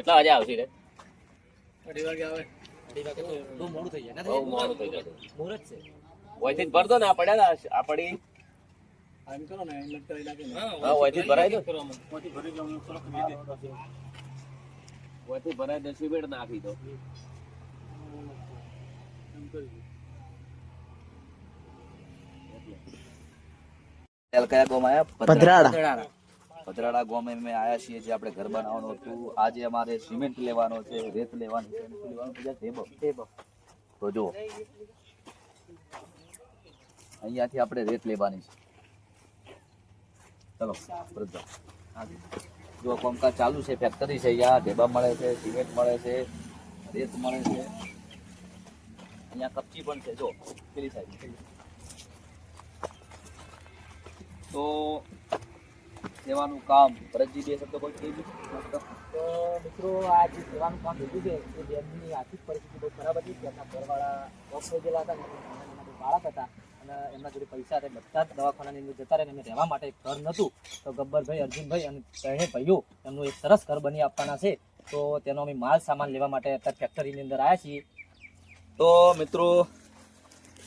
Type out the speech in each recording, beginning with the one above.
કેટલા વાગે આવશે રે? અઢી વાગે આવે. અઢી વાગે તો બહુ મોડું થઈ જાય. બહુ મોડું થઈ જાય. મુહૂર્ત છે. ઓયથી ભર દો ને આ પડ્યા ને આ પડી. એમ કરો ને એમ કરી નાખે ને. હા ઓયથી ભરાઈ દો. મોટી ભરી જાઉં થોડોક દે. ઓયથી ભરાઈ દે સિમેન્ટ નાખી દો. એમ કરી કયા પધરાડા પધરાડા ગામે અમે આવ્યા છીએ જે આપણે ઘર બનાવવાનું હતું. આજે અમારે સિમેન્ટ લેવાનો છે, રેત લેવાની છે લેવાનું છે ઢેબો તો જો અહીંયાથી આપણે રેત લેવાની છે. ચલો પ્રજા જો કોમકાજ ચાલુ છે ફેક્ટરી છે અહીંયા, ઢેબા મળે છે, સિમેન્ટ મળે છે, રેત મળે છે. અહીંયા કપચી પણ છે જો પેલી સાઈડ તો સેવાનું કામ. ભરતજી બે શબ્દો કોઈ કહી. તો મિત્રો આ જે સેવાનું કામ લીધું છે એ બેનની આર્થિક પરિસ્થિતિ બહુ ખરાબ હતી. તેમના ઘરવાળા ઓફ થઈ ગયેલા હતા એમના બાળક હતા. અને એમના જોડે પૈસા હતા. બધા જ દવાખાનાની અંદર જતા રહે એમને રહેવા માટે ઘર નહોતું. તો ગબ્બરભાઈ અર્જુનભાઈ અને ત્રણે ભાઈઓ એમનું એક સરસ ઘર બની આપવાના છે. તો તેનો અમે માલ સામાન લેવા માટે અત્યારે ફેક્ટરીની અંદર આવ્યા છીએ. તો મિત્રો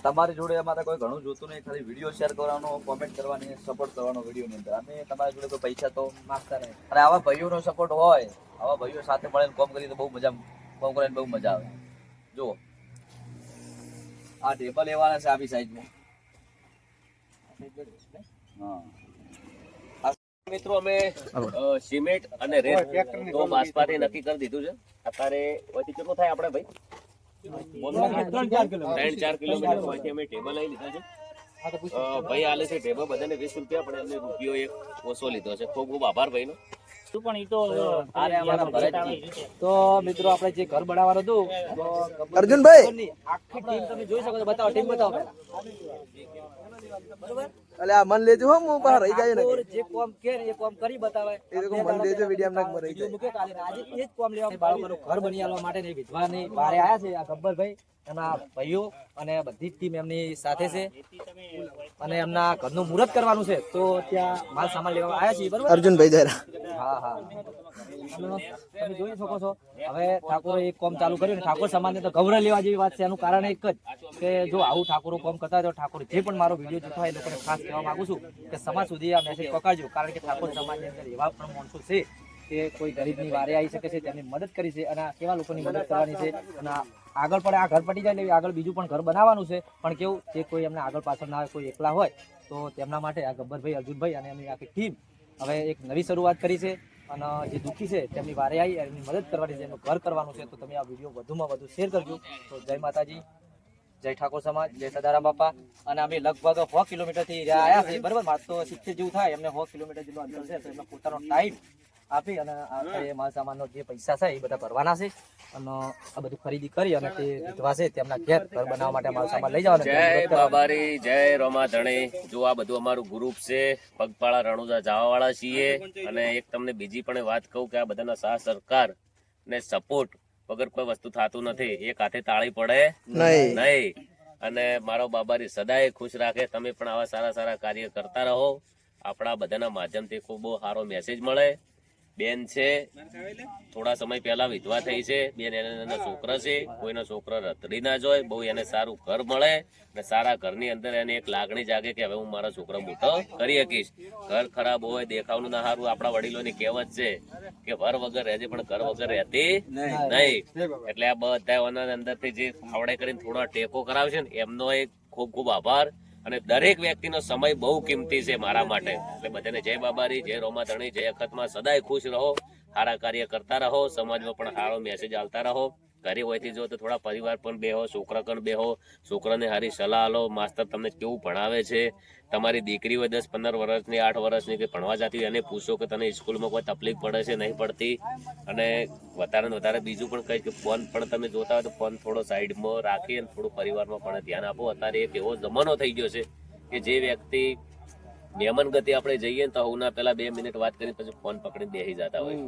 તમારી જોડે અમારે કોઈ ઘણું જોતું નહીં ખાલી વીડિયો શેર કરવાનો કોમેન્ટ કરવાની સપોર્ટ કરવાનો વિડીયોની અંદર. અમે તમારી જોડે કોઈ પૈસા તો માગતા અને આવા ભાઈઓનો સપોર્ટ હોય આવા ભાઈઓ સાથે મળીને કોમ કરીએ તો બહુ મજા કોમ કરીને બહુ મજા આવે. જુઓ. આ ટેબલ લેવાના છે આવી સાઈઝમાં હા. મિત્રો અમે સિમેન્ટ અને રેત તો બાસપાથી નક્કી કરી દીધું છે. અત્યારે ઓયથી કેટલું થાય આપણે ભાઈ? ત્રણ ચાર કિલોમીટર ઓયથી અમે ટેબલ લઈ લીધા છે. ભાઈ આલે છે ટેબલ બધાને વીસ રૂપિયા પણ એમને રૂપિયો એક ઓછો લીધો છે. ખૂબ ખૂબ આભાર ભાઈનો. તો મિત્રો આપણે જે ઘર બનાવવાનું હતું અર્જુનભાઈ! આખી ટીમ તમે જોઈ શકો છો. બતાવો ટીમ બતાવો. બરોબર આ મન લેજો હો હું બહાર રહી ગયો ને જે કોમ કે એ કોમ કરી બતાવે. એ તો મન લેજો વીડિયો નાક મરી ગયો મુકે કાલે આજે એ જ કોમ લેવા બાળકોનું ઘર બની આલવા માટે ને વિધવાની બારે આયા છે આ ગબ્બરભાઈ એમના ભાઈઓ અને બધી જ ટીમ એમની સાથે છે. અને એમના ઘરનું મુહૂર્ત કરવાનું છે તો ત્યાં માલ સામાન લેવા આવ્યા છીએ બરોબર? અર્જુનભાઈ જરા હા હા. તમે જોઈ શકો છો. હવે ઠાકોરે એક કોમ ચાલુ કર્યું ને ઠાકોર સમાજને તો ગૌરવ લેવા જેવી વાત છે. એનું કારણ એક જ કે જો આવું ઠાકોરો કોમ કરતા હોય ઠાકોર જે પણ મારો વીડિયો જોતા હોય એ લોકોને ખાસ કહેવા માંગુ છું કે સમાજ સુધી આ મેસેજ પકડજો કારણ કે ઠાકોર સમાજની અંદર એવા પણ માણસો છે કે કોઈ ગરીબની વારે આવી શકે છે, તેમની મદદ કરી છે અને કેવા લોકોની મદદ કરવાની છે અને આગળ પણ આ ઘર પટી જાય એટલે આગળ બીજું પણ ઘર બનાવવાનું છે. પણ કેવું જે કોઈ એમને આગળ પાછળ ના કોઈ એકલા હોય તો તેમના માટે આ ગબ્બરભાઈ, અર્જુનભાઈ અને એમની આખી ટીમ હવે એક નવી શરૂઆત કરી છે. અને જે દુઃખી છે, તેમની વારે આવી એમની મદદ કરવાની છે એમનું ઘર કરવાનું છે, તો તમે આ વીડિયો વધુમાં વધુ શેર કરજો. તો જય માતાજી, જય ઠાકોર સમાજ, જય સદારામ બાપા. અને અમે લગભગ સો કિલોમીટરથી આવ્યા છે, બરાબર? માત્ર તો સિત્તેર જેવું થાય, એમને સો કિલોમીટર જેટલું અંતર છે, તો એમનો પોતાનો ટાઈમ આપી અને આપણે માલ સામાનનો જે પૈસા છે એ બધા ભરવાના છે. અને આ બધું ખરીદી કરી અને તે વિધવા છે તેમના ઘેર ઘર બનાવવા માટે માલ સામાન લઈ જવાનું જય બાબારી જય રોમા ધણી. જો આ બધું અમારું ગ્રુપ છે પગપાળા રણુજા જવા વાળા છીએ. અને એક તમને બીજી પણ વાત કહું કે આ બધાના સાથ સરકાર ને સપોર્ટ વગર કોઈ વસ્તુ થતું નથી. એક હાથે તાળી પડે. નહીં. નહીં. અને મારો બાબારી સદાય ખુશ રાખે. તમે પણ આવા સારા સારા કાર્ય કરતા રહો. આપણા બધાના માધ્યમથી ખૂબ સારો મેસેજ મળે. બેન છે. થોડા સમય પહેલા વિધવા થઈ છે. બેન એના છોકરા છે. કોઈનો છોકરો રતડી ના જોય બહુ એને સારું ઘર મળે અને સારા ઘરની અંદર એને એક લાગણી જાગે કે હવે હું મારા છોકરો મોટો કરી શકીશ. ઘર ખરાબ હોય દેખાવનું ના સારું આપણા વડીલોની કહેવત છે કે વર વગર રહેજે પણ ઘર વગર રહેતી નહીં. એટલે આ બધા ઓના અંદરથી જે ફાવડે કરીને થોડો ટેકો કરાવશે ને એમનો એક ખૂબ ખૂબ આભાર. અને દરેક વ્યક્તિનો સમય બહુ કિંમતી છે મારા માટે. એટલે બધાને જય બાબારી, જય રોમા ધણી જય અખતમાં. સદાય ખુશ રહો, સારા કાર્ય કરતા રહો, સમાજમાં પણ સારો મેસેજ આવતા રહો. ઘરે હોયથી જો તો થોડા પરિવાર પણ બેહો છોકરા પણ બેહો છોકરાને સારી સલાહ લો, માસ્તર તમને કેવું ભણાવે છે? તમારી દીકરી હોય દસ પંદર વર્ષની, આઠ વર્ષની કે ભણવા જતી હોય, એને પૂછો કે તને સ્કૂલમાં કોઈ તકલીફ પડે છે, નહીં પડતી? અને વધારે ને વધારે બીજું પણ કહીશ કે ફોન પણ તમે જોતા હોય તો ફોન થોડો સાઈડમાં રાખી અને થોડું પરિવારમાં પણ ધ્યાન આપો. અત્યારે એક એવો જમાનો થઈ ગયો છે કે જે વ્યક્તિ મહેમાન ગતિ આપણે જઈએ ને તો હું પહેલા બે મિનિટ વાત કરી પછી ફોન પકડીને બેસી જતા હોય.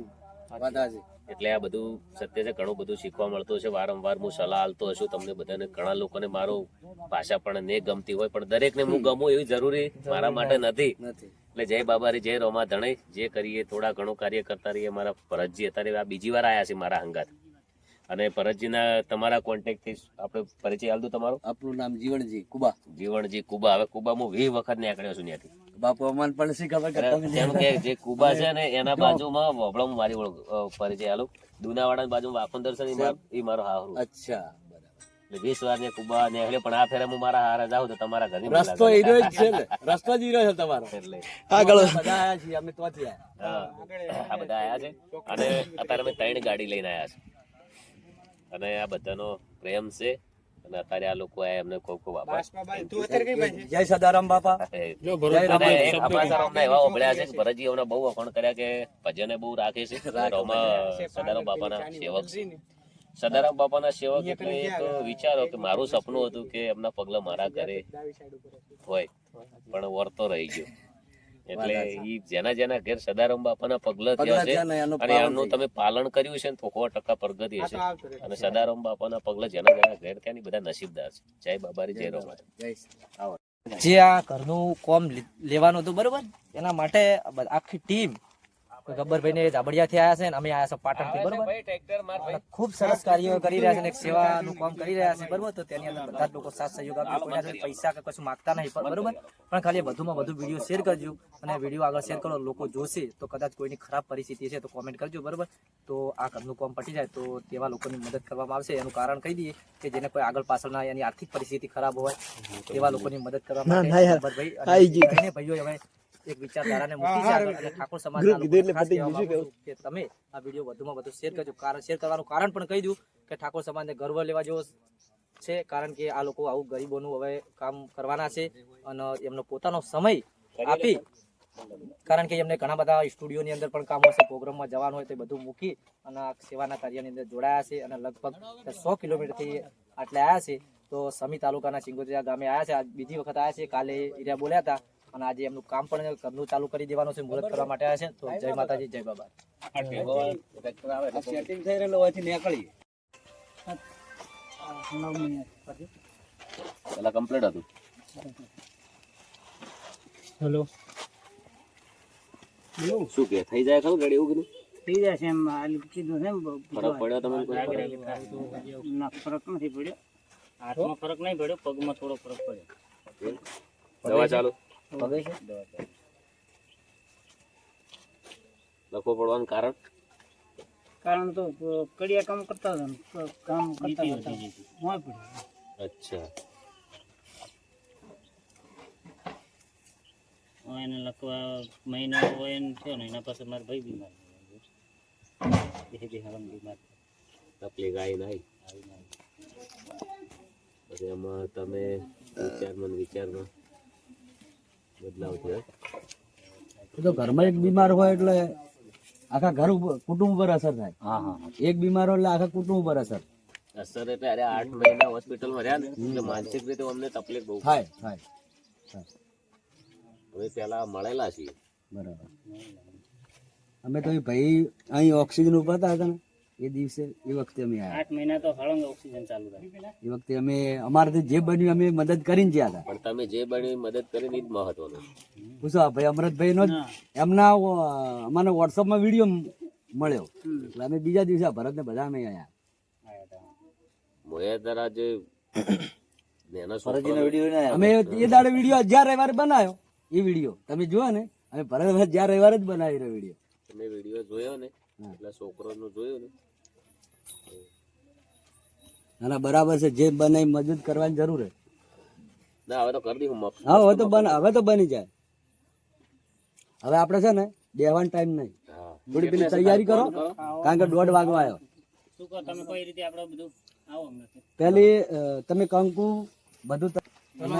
એટલે આ બધું સત્ય છે ઘણું બધું શીખવા મળતું છે. વારંવાર હું સલાહ આલતો હશું તમને બધાને. ઘણા લોકોને મારો ભાષા પણ ને ગમતી હોય પણ દરેકને હું ગમું એવી જરૂરી મારા માટે નથી. એટલે જય બાબારી જય રોમા ધણે. જે કરીએ થોડા ઘણું કાર્ય કરતા રહીએ. મારા ભરતજી અત્યારે આ બીજી વાર આયા છે મારા હંગાત. અને ભરતજીના તમારા કોન્ટેક્ટથી આપણે પરિચય આલ દઉં તમારો. આપણું નામ જીવણજી કુબા. જીવણજી કુબા. હવે કુબા હું વીસ વખત નીકળ્યો છું ત્યાંથી. બાપુ અમને પણ શી ખબર કે તમે તેમ કે જે કુબા છે ને એના બાજુમાં વબળો મારી ઓળખ પરિચય આલો દુનાવાડા બાજુમાં વાપંદર દર્શન ઈ માર- ઈ મારો હારું અચ્છા એટલે વીસ વાર ને કુબા નીકળ્યો પણ આ ફેરે હું મારા હારે જાઉં તો તમારા ઘરે રસ્તો હીરો જ છે રસ્તો જ હીરો છે તમારો. એટલે. આગળ. બધા આયા છીએ અમે ત્યાંથી આયા. આ બધા આયા છે. અને અત્યારે અમે ત્રણ ગાડી લઈને આયા છે. અને આ બધાનો પ્રેમ છે. અને અત્યારે આ લોકો આયા એમને ખૂબ ખૂબ આભાર જય સદારામ બાપા. એવા ઓગળ્યા છે ભરતજી અમને બહુ વખાણ કર્યા કે ભજને બહુ રાખે છે. રોમા સદારામ બાપાના સેવક. સદારામ બાપાના સેવક એટલે એક વિચારો કે મારું સપનું હતું કે એમના પગલા મારા ઘરે હોય. પણ વર્તો રહી ગયો. એટલે ઈ જેના જેના ઘેર સદારામ બાપાના પગલા થયા છે ને અને પાલન એમનું તમે પાલન કર્યું છે ને તો સો ટકા પ્રગતિ હશે. અને સદારામ બાપાના પગલા જેના જેના ઘેર ત્યાંની બધા નસીબદાર છે. જય બાબારી જય રોમા. જે આ ઘરનું કોમ લેવાનું હતું બરોબર? એના માટે આખી ટીમ ગબ્બરભાઈ ને જાબડિયાથી આવ્યા છે ને અમે આયા છે પાટણથી બરોબર? અને ખૂબ સરસ કાર્ય કરી રહ્યા છે અને એક સેવાનું કામ કરી રહ્યા છે બરોબર? તો તેની અંદર બધા લોકો સાથ સહયોગ આપે પૈસા કે કશું માંગતા નહીં બરોબર? પણ ખાલી વધુમાં વધુ વીડિયો શેર કરજો અને વીડિયો આગળ શેર કરો લોકો જોશે તો કદાચ કોઈની ખરાબ પરિસ્થિતિ છે તો કોમેન્ટ કરજો બરોબર? તો આ ઘરનું કામ પટી જાય તો તેવા લોકોની મદદ કરવામાં આવશે. એનું કારણ કહી દઈએ કે જેને કોઈ આગળ પાછળના એની આર્થિક પરિસ્થિતિ ખરાબ હોય તેવા લોકોની મદદ કરવા માટે ના ભાઈઓ હવે એક વિચારધારાને મૂકી છે અને ઠાકોર માંગુ કે તમે આ વીડિયો વધુમાં વધુ શેર કરજો. કારણ શેર કરવાનું કારણ પણ કહી દઉં કે ઠાકોર સમાજને ગર્વ લેવા જેવો છે કારણ કે આ લોકો આવું ગરીબોનું હવે કામ કરવાના છે અને એમનો પોતાનો સમય આપી કારણ કે એમને ઘણા બધા સ્ટુડિયોની અંદર પણ કામ હશે પ્રોગ્રામમાં જવાનું હોય તે બધું મૂકી અને આ સેવાના કાર્યની અંદર જોડાયા છે અને લગભગ સો કિલોમીટરથી આટલે આવ્યા છે. તો સમી તાલુકાના સિંગોદિયા ગામે આવ્યા છે. આજ બીજી વખત આવ્યા છે. કાલે એરિયા બોલ્યા હતા. અને આજે એમનું કામ પણ ઘરનું ચાલુ કરી દેવાનું છે મુહૂર્ત કરવા માટે આવ્યા છે. તો જય માતાજી જય બાબા. સેટિંગ થઈ રહેલો હોવાથી નીકળીએ. પેલા કમ્પ્લીટ હતું. હેલો. શું કે થઈ જાય ખરું ગાડી એવું કીધું થઈ જાય છે એમ આલી કીધું છે ફરક પડ્યો તમને કોઈ? ના ફરક નથી પડ્યો. હાથમાં ફરક નહીં પડ્યો પગમાં થોડો ફરક પડ્યો. દવા ચાલુ? પગે છે? લખવો પડવાનું કારણ? કારણ તો કડિયા કામ કરતા હતા કામ કરતા હતા. મોય પડ્યું. અચ્છા. એને લખવા મહિનો હોય ને થયો ને એના પાસે મારા ભાઈ બીમાર બીમાર તકલીફ આવી નહીં? પછી એમાં તમે વિચારમાં વિચારમાં બદલાવ થયો. તો ઘરમાં એક બીમાર હોય એટલે આખા ઘર કુટુંબ ઉપર અસર થાય. હા હા એક બીમાર હોય એટલે આખા કુટુંબ ઉપર અસર. અસર એટલે અરે આઠ મહિના હોસ્પિટલમાં રહ્યા ને એટલે માનસિક રીતે અમને તકલીફ બહુ. થાય થાય હવે પેલા મળેલા છીએ. બરાબર. અમે તો ભાઈ અહીં ઓક્સિજન ઉપર હતા ને. એ દિવસે એ વખતે અમે આવ્યા. આઠ મહિના તો હળંગ ઓક્સિજન ચાલુ રાખ્યું એ વખતે અમે અમારે જે બન્યું અમે મદદ કરીને જ્યાં હતા. પણ તમે જે બન્યું મદદ કરીને જ મહત્વનું પૂછો ભાઈ અમરતભાઈ નો એમના અમારો વોટ્સઅપમાં વીડિયો મળ્યો. એટલે અમે બીજા દિવસે ભરતને બધા અમે આવ્યા મોયા જે નાના છોકરા અમે એ દાડે વીડિયો જ્યાં રવિવારે બનાવ્યો એ વીડિયો. તમે જુઓ ને અમે ભરત જ્યાં રવિવારે જ બનાવી રહ્યો વીડિયો. તમે વીડિયો જોયો ને એટલે છોકરો નું જોયું ને? ના ના બરાબર છે જે બને એ મદદ કરવાની જરૂર છે. ના હવે તો કરી દઉં મફત હા હવે તો બન હવે તો બની જાય. હવે આપણે છે ને બેવાનો ટાઈમ નહીં. થોડી પેલી તૈયારી કરો કારણ કે દોઢ વાગવા આવ્યો. શું કહો તમે કઈ રીતે આપણે બધું આવો પેલી તમે કંકુ બધું તમે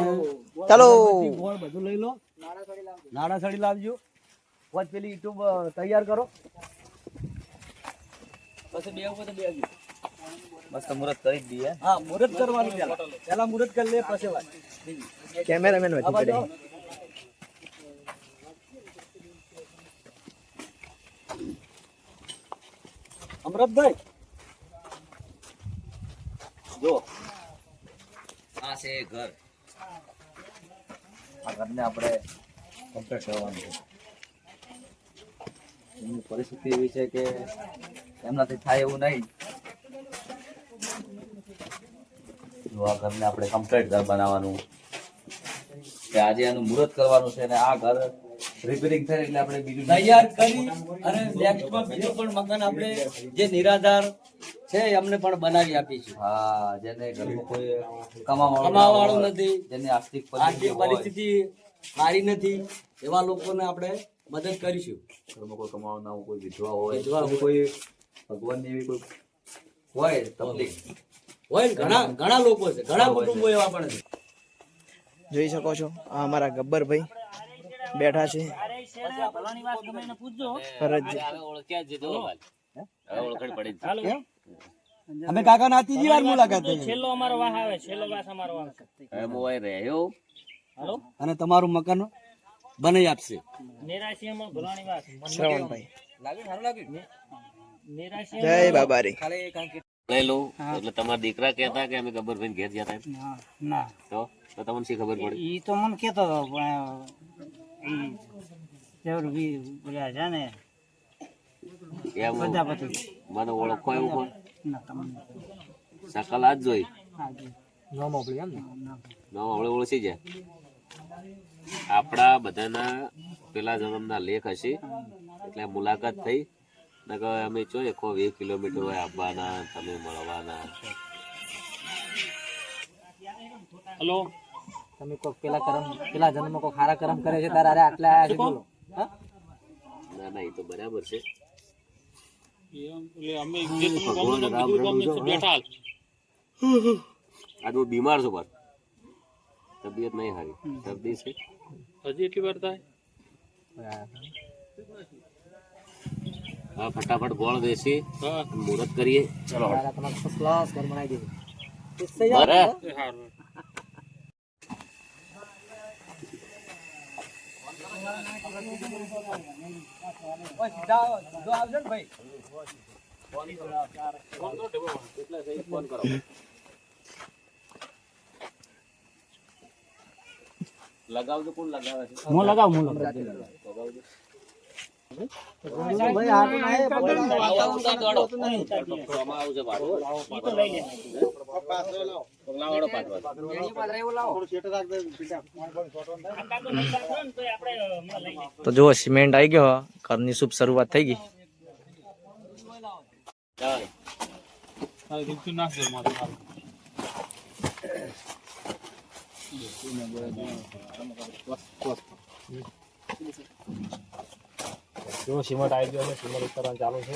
ચાલો. બધું લઈ લો. નાડા સડી લાવજો. પછી પેલી યુટ્યુબ તૈયાર કરો. પછી બે ઉપર બે. મસ્ત મુહૂર્ત કરી જ દઈએ હા? મુહૂર્ત કરવાનું પહેલા પહેલા મુહૂર્ત કરી લે પછી વાત. કેમેરામેન આ વધી પડે અમરતભાઈ. જો. આ છે ઘર. આ ઘરને આપણે કમ્પ્લીટ કરવાનું છે. એમની પરિસ્થિતિ એવી છે કે એમનાથી થાય એવું નહીં. જો આ ઘરને આપણે કમ્પ્લીટ ઘર બનાવવાનું કે આજે આનું મુહૂર્ત કરવાનું છે અને આ ઘર રિપેરિંગ થાય એટલે આપણે બીજું તૈયાર કરી અને નેક્સ્ટમાં બીજું પણ મકાન આપણે જે નિરાધાર છે એમને પણ બનાવી આપીશું. હા જેને ઘરમાં કોઈ કમાવાળું નથી. જેની આર્થિક આર્થિક પરિસ્થિતિ સારી નથી એવા લોકોને આપણે મદદ કરીશું. ઘરમાં કોઈ કમાવાનું ના કોઈ વિધવા હોય કોઈ ભગવાનની એવી કોઈ હોય તકલીફ હોય ઘણા ઘણા લોકો છે. ઘણા કુટુંબો એવા પણ છે. જોઈ શકો છો. આ અમારા ગબ્બરભાઈ બેઠા છે. અમે કાકા ના ત્રીજી વાર મુલાકાત થઈ. છેલ્લો અમારો વાહ આવે છેલ્લો વાસ અમારો આવે. અહીં રહ્યો. અને તમારું મકાન બનાવી આપશે. નિરાશીમાં ભલાણી વાસ. શ્રવણભાઈ. લાગે સારું લાગ્યું જય કારણ કે લઈ લઉં. એટલે તમારા દીકરા કહેતા કે અમે ગબ્બરભાઈ ઘેર જતા ના ના. તો? તો તમને શી ખબર પડી? ઈ તો મને કેતો હતો પણ જરૂર બી બોલ્યા છે ને એમ બધા પછી મને ઓળખો એવું કોણ ના તમને સકલ આજ જોઈ. જી મોકલી એમ ને. ન હવળે ઓળખી જાય આપણા બધાના પેલા જન્મના લેખ હશે. એટલે મુલાકાત થઈ. નકર અમે જો એકો વીસ કિલોમીટર હોય આવવાના તમે મળવાના. હલો? તમે કોઈ પેલા કરમ પેલા જન્મ કોઈ ખારા કરમ કરે છે તારે આટલા આયા છે બોલો ના ના એ તો બરાબર છે. આજ હું બીમાર છું પર તબિયત નહીં સારી. શરદી છે? હજી એટલી વાર થાય? હા ફટાફટ ગોળ બેસી મુહૂર્ત કરીએ ચલો તારા તમારે ફર્સ્ટ ક્લાસ ઘર બનાવી દીધું બરે લગાવજો કોણ લગાવે છે હું લગાવ હું લગાવ આમાં આવશે પાછું. પગલાવાળો પાછો. તો જુઓ સિમેન્ટ આવી ગયો ઘરની શુભ શરૂઆત થઈ ગઈ ચાલો. જો સિમેન્ટ આવી ગયો છે સિમેન્ટ ઉતારવાનું ચાલુ છે.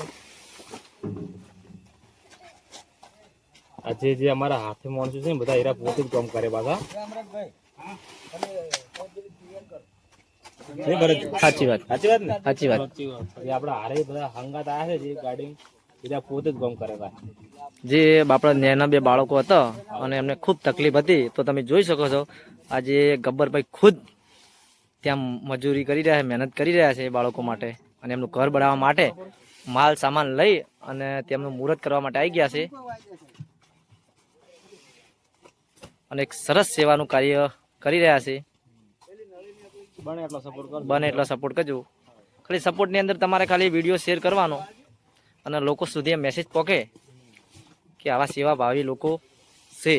આજે જે અમારા હાથે માણસો છે ને બધા એરા પોતે જ કામ કરે પાછા. સાચી વાત. સાચી વાત ને? સાચી વાત. જે આપડા હારે બધા હંગાત આવ્યા છે જે ગાડી બધા પોતે જ કામ કરે જે આપણા નેના બે બાળકો હતા અને એમને ખૂબ તકલીફ હતી તો તમે જોઈ શકો છો આજે ગબ્બરભાઈ ખુદ ત્યાં મજૂરી કરી રહ્યા છે મહેનત કરી રહ્યા છે એ બાળકો માટે અને એમનું ઘર બનાવવા માટે માલ સામાન લઈ અને તેમનું મુહૂર્ત કરવા માટે આવી ગયા છે. અને એક સરસ સેવાનું કાર્ય કરી રહ્યા છે. બને એટલો સપોર્ટ કરજો. બને એટલો સપોર્ટ કરજો. ખાલી સપોર્ટની અંદર તમારે ખાલી વીડિયો શેર કરવાનો અને લોકો સુધી મેસેજ પહોંચે કે આવા સેવા ભાવી લોકો છે.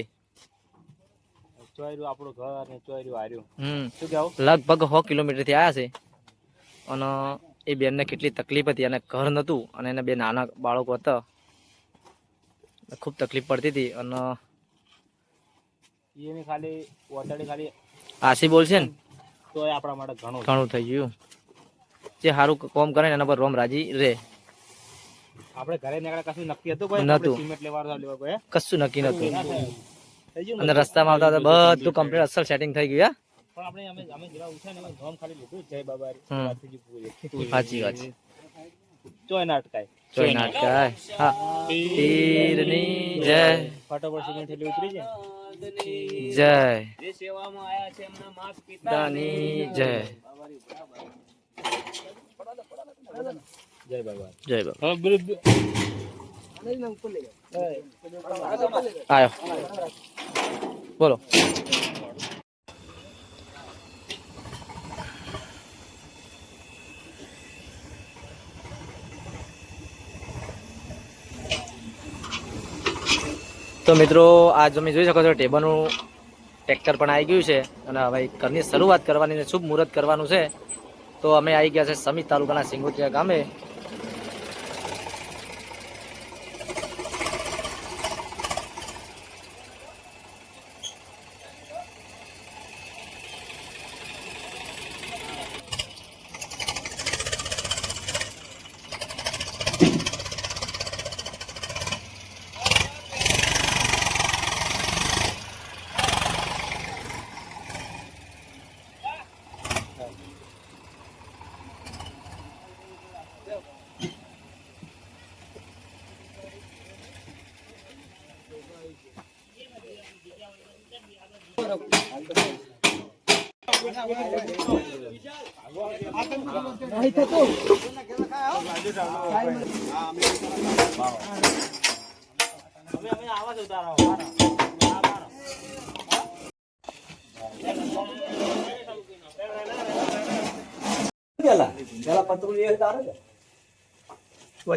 ચોર્યું આપણું ઘર અને ચોર્યું હાર્યું. શું કેવું લગભગ સો કિલોમીટરથી આવ્યા છે. અને એ બેનને કેટલી તકલીફ હતી. અને ઘર નહોતું અને એને બે નાના બાળકો હતા. ખૂબ તકલીફ પડતી હતી અને એને ખાલી ઓતડી ખાલી આશી બોલશે ને? તોય આપણા માટે ઘણું ઘણું થઈ ગયું. જે સારું કોમ કરે ને એના પર રોમ રાજી રહે. આપણે ઘરે નીકળ્યા કશું નક્કી હતું કોઈ? નતું સિમેન્ટ લેવા લેવા કોઈ કશું નક્કી નતું ને? અને રસ્તામાં આવતા આવતા બધું કમ્પ્લીટ અસલ સેટિંગ થઈ ગયું પણ આપણે અમે અમે જેવા ઉઠ્યા ને એમાં ધોમ ખાલી લીધું. જય બાબા હમ. વાતથી પૂરી. સાચી વાત. છે ચોય ના અટકાય જોઈ નાટકાય હા. પીરની જય. ફટાફટ સિમેન્ટ એટલી ઉતરી જાય. જય. જે સેવામાં આયા છે એમના માત પિતા દાની જય જય બાબા. જય બાબા. આવ્યો બોલો. તો મિત્રો આ તમે જોઈ શકો છો, ટેબલનું ટ્રેક્ટર પણ આવી ગયું છે અને હવે ઘરની શરૂઆત કરવાની છે શુભ મુહૂર્ત કરવાનું છે. તો અમે આવી ગયા છે સમિત તાલુકાના સિંગોટિયા ગામે. પેલા પેલા એ તારે. છે